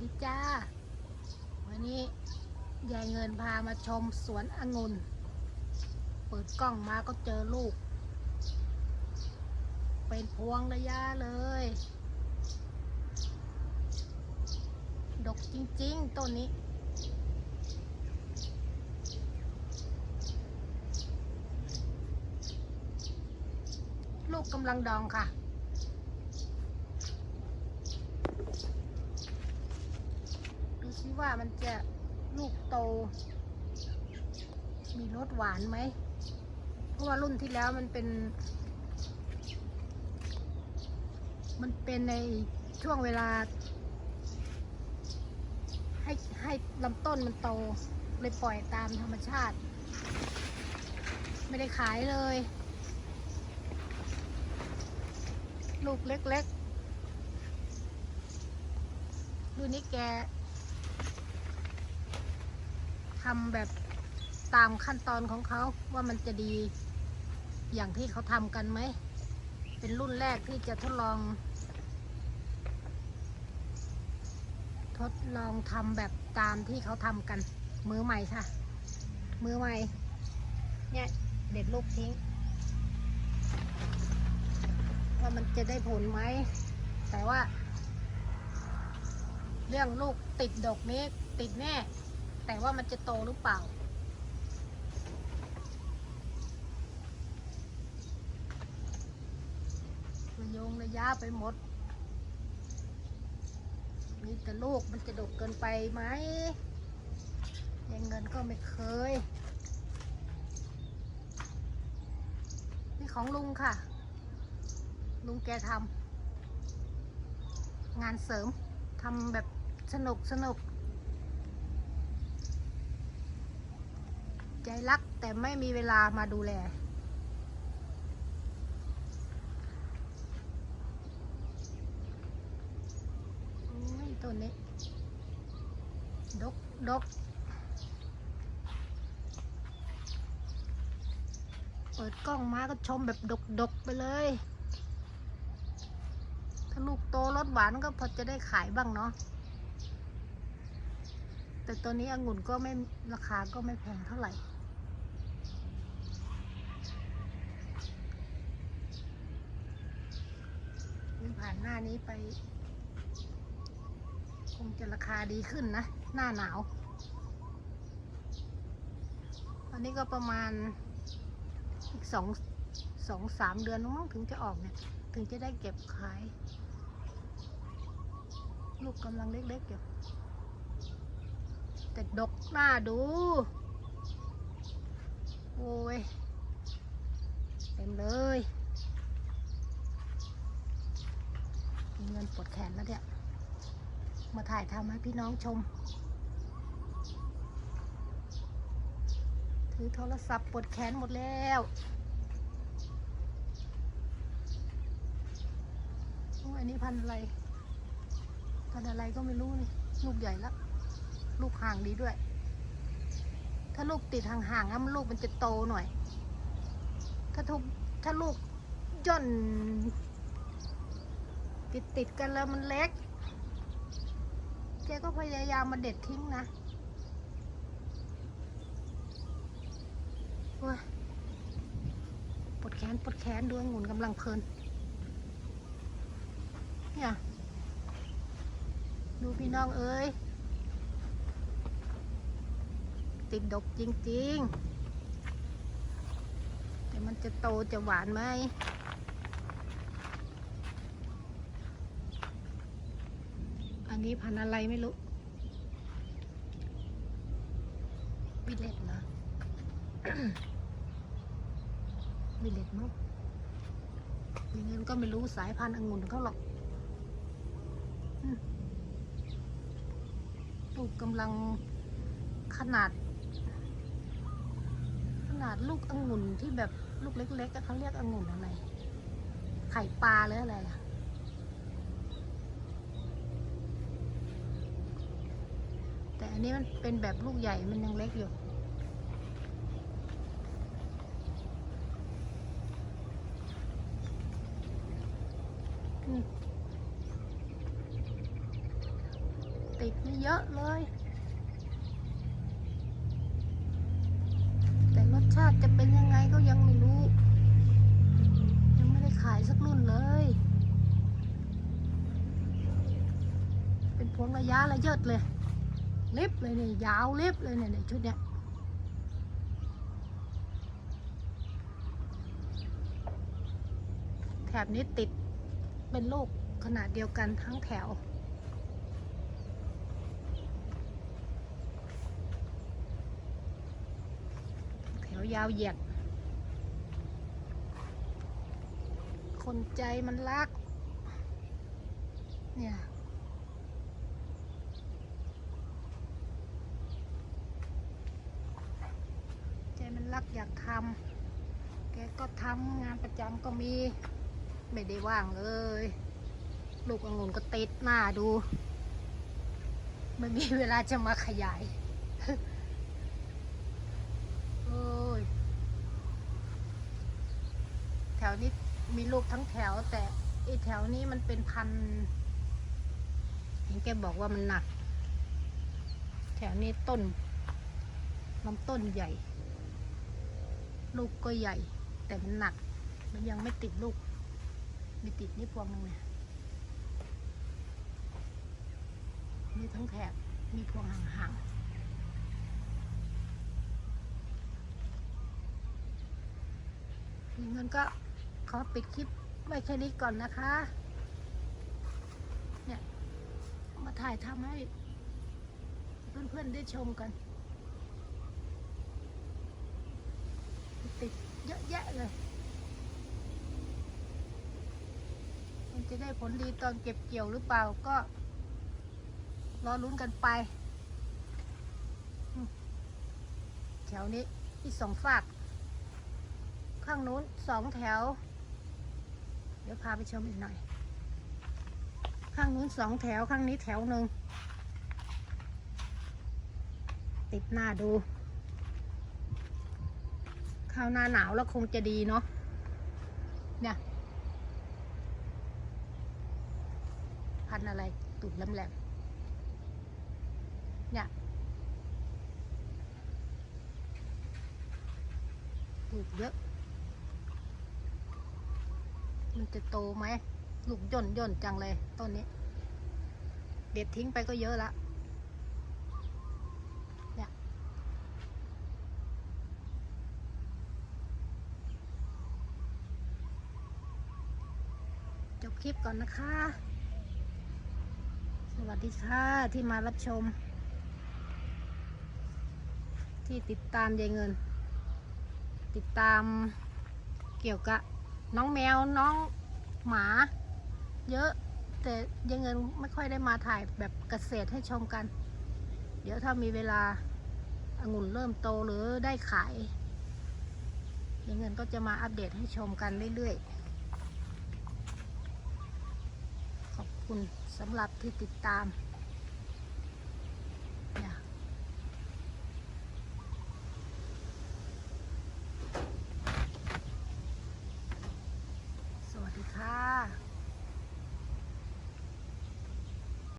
ดีจ้า วันนี้ยายเงินพามาชมสวนองุ่น เปิดกล้องมาก็เจอลูก เป็นพวงระยะเลย ดกจริงๆต้นนี้ลูกกำลังดองค่ะ ดูซิ ว่ามันจะลูกโต มีรสหวานไหม เพราะว่ารุ่นที่แล้วมันเป็น มันเป็นในช่วงเวลา ให้ให้ลำต้นมันโต เลยปล่อยตามธรรมชาติ ไม่ได้ขายเลย ลูกเล็กๆดูนี่แก ทำแบบตามขั้นตอนของเขาว่ามันจะดีอย่างที่เขาทำกันไหม เป็นรุ่นแรกที่จะทดลอง ทดลองทำแบบตามที่เขาทำกัน มือใหม่ค่ะ มือใหม่ เนี่ยเด็ดลูกทิ้ง ว่ามันจะได้ผลไหม แต่ว่า เรื่องลูกติดดอกนี้ติดแน่ แต่ว่ามันจะโตหรือเปล่าระโยงระยะไปหมด มีแต่ลูกมันจะดกเกินไปไหมยังเงินก็ไม่เคย นี่ของลุงค่ะ ลุงแกทำงานเสริมทำแบบสนุกสนุก ใจรักแต่ไม่มีเวลามาดูแล ต้นนี้ ดกดกเปิดกล้องมาก็ชมแบบดกดกไปเลย ถ้าลูกโตรสหวานก็พอจะได้ขายบ้างเนาะแต่ตัวนี้องุ่นก็ไม่ราคาก็ไม่แพงเท่าไหร่ นี่ผ่านหน้านี้ไป คงจะราคาดีขึ้นนะ หน้าหนาวอันนี้ก็ประมาณอีกสองสองสามเดือนมั้งถึงจะออกเนี่ย ถึงจะได้เก็บขาย ลูกกำลังเล็กๆอยู่แต่ดกหน้าดู โอ้ย เต็มเลย มี เงินปวดแขนแล้วเนี่ย มาถ่ายทำให้พี่น้องชม ถือโทรศัพท์ปวดแขนหมดแล้วโอ้ยอันนี้พันอะไร พันอะไรก็ไม่รู้นี่ ลูกใหญ่แล้ว ลูกห่างดีด้วย ถ้าลูกติดห่างๆนะมันลูกมันจะโตหน่อย ถ้าทุกถ้าลูกย่น ติดติดๆกันแล้วมันเล็กเจ๊ก็พยายามมาเด็ดทิ้งนะโอ้ยปวดแขนปวดแขนดูองุ่นกำลังเพลิน เนี่ย ดูพี่น้องเอ้ย ติดดกจริง ๆ แต่มันจะโตจะหวานไหม นนี้พันอะไรไม่รู้วิเลตนะวิเลตมั้งย่างนั้นก็ไม่รู้สายพันธุ์องุ่นเขาหรอกลูกกำลังขนาด ขนาดลูกองุ่นที่แบบลูกเล็กๆเขาเรียกองุ่นอะไร ไข่ปลาหรืออะไรอะ แต่อันนี้มันเป็นแบบลูกใหญ่มันยังเล็กอยู่ ติดติดไม่เยอะเลย แต่รสชาติจะเป็นยังไงก็ยังไม่รู้ ยังไม่ได้ขายสักรุ่นเลย เป็นพวงระยะระเยิดเลย เล็บเลยเนี่ยยาวเล็บเลยเนี่ยเนี่ยชุดเนี้ยแถบนี้ติดเป็นลูกขนาดเดียวกันทั้งแถว แถวยาวเหยียด คนใจมันรัก เนี่ย ใจมัน รักอยากทำแกก็ทำงานประจำก็มี ไม่ได้ว่างเลย ลูกองุ่นก็ติดหน้าดู ไม่มีเวลาจะมาขยายโอ้ยแถวนี้มีลูกทั้งแถว แต่ไอแถวนี้มันเป็นพันเห็นแกบอกว่ามันหนัก แถวนี้ต้นลำต้นใหญ่ ลูกก็ใหญ่ แต่มันหนัก มันยังไม่ติดลูก มีติดนี่พวงนึงเนี่ยมีทั้งแถบมีพวงห่างๆอย่างนั้นก็ขอปิดคลิปไว้แค่นี้ก่อนนะคะ เนี่ย มาถ่ายทำให้เพื่อนๆได้ชมกัน ติดเยอะแยะเลย มันจะได้ผลดีตอนเก็บเกี่ยวหรือเปล่าก็ รอลุ้นกันไป แถวนี้ที่สองฝาก ข้างนู้นสองแถว เดี๋ยวพาไปชมอีกหน่อย ข้างนู้นสองแถวข้างนี้แถวหนึ่งติดหน้าดู ข้าวหน้าหนาวแล้วคงจะดีเนาะเนี่ยพันอะไรตุ่นแหลมๆเนี่ยปลูกเยอะ มันจะโตไหมลูกย่นย่นจังเลยต้นนี้ เด็ดทิ้งไปก็เยอะละ จบคลิปก่อนนะคะ สวัสดีค่ะที่มารับชม ที่ติดตามยายเงิน ติดตามเกี่ยวกับน้องแมวน้องหมา เยอะแต่ยายเงินไม่ค่อยได้มาถ่ายแบบเกษตรให้ชมกัน เดี๋ยวถ้ามีเวลาองุ่นเริ่มโตหรือได้ขายยายเงินก็จะมาอัปเดตให้ชมกันเรื่อยๆ ขอบ คุณสำหรับที่ติดตาม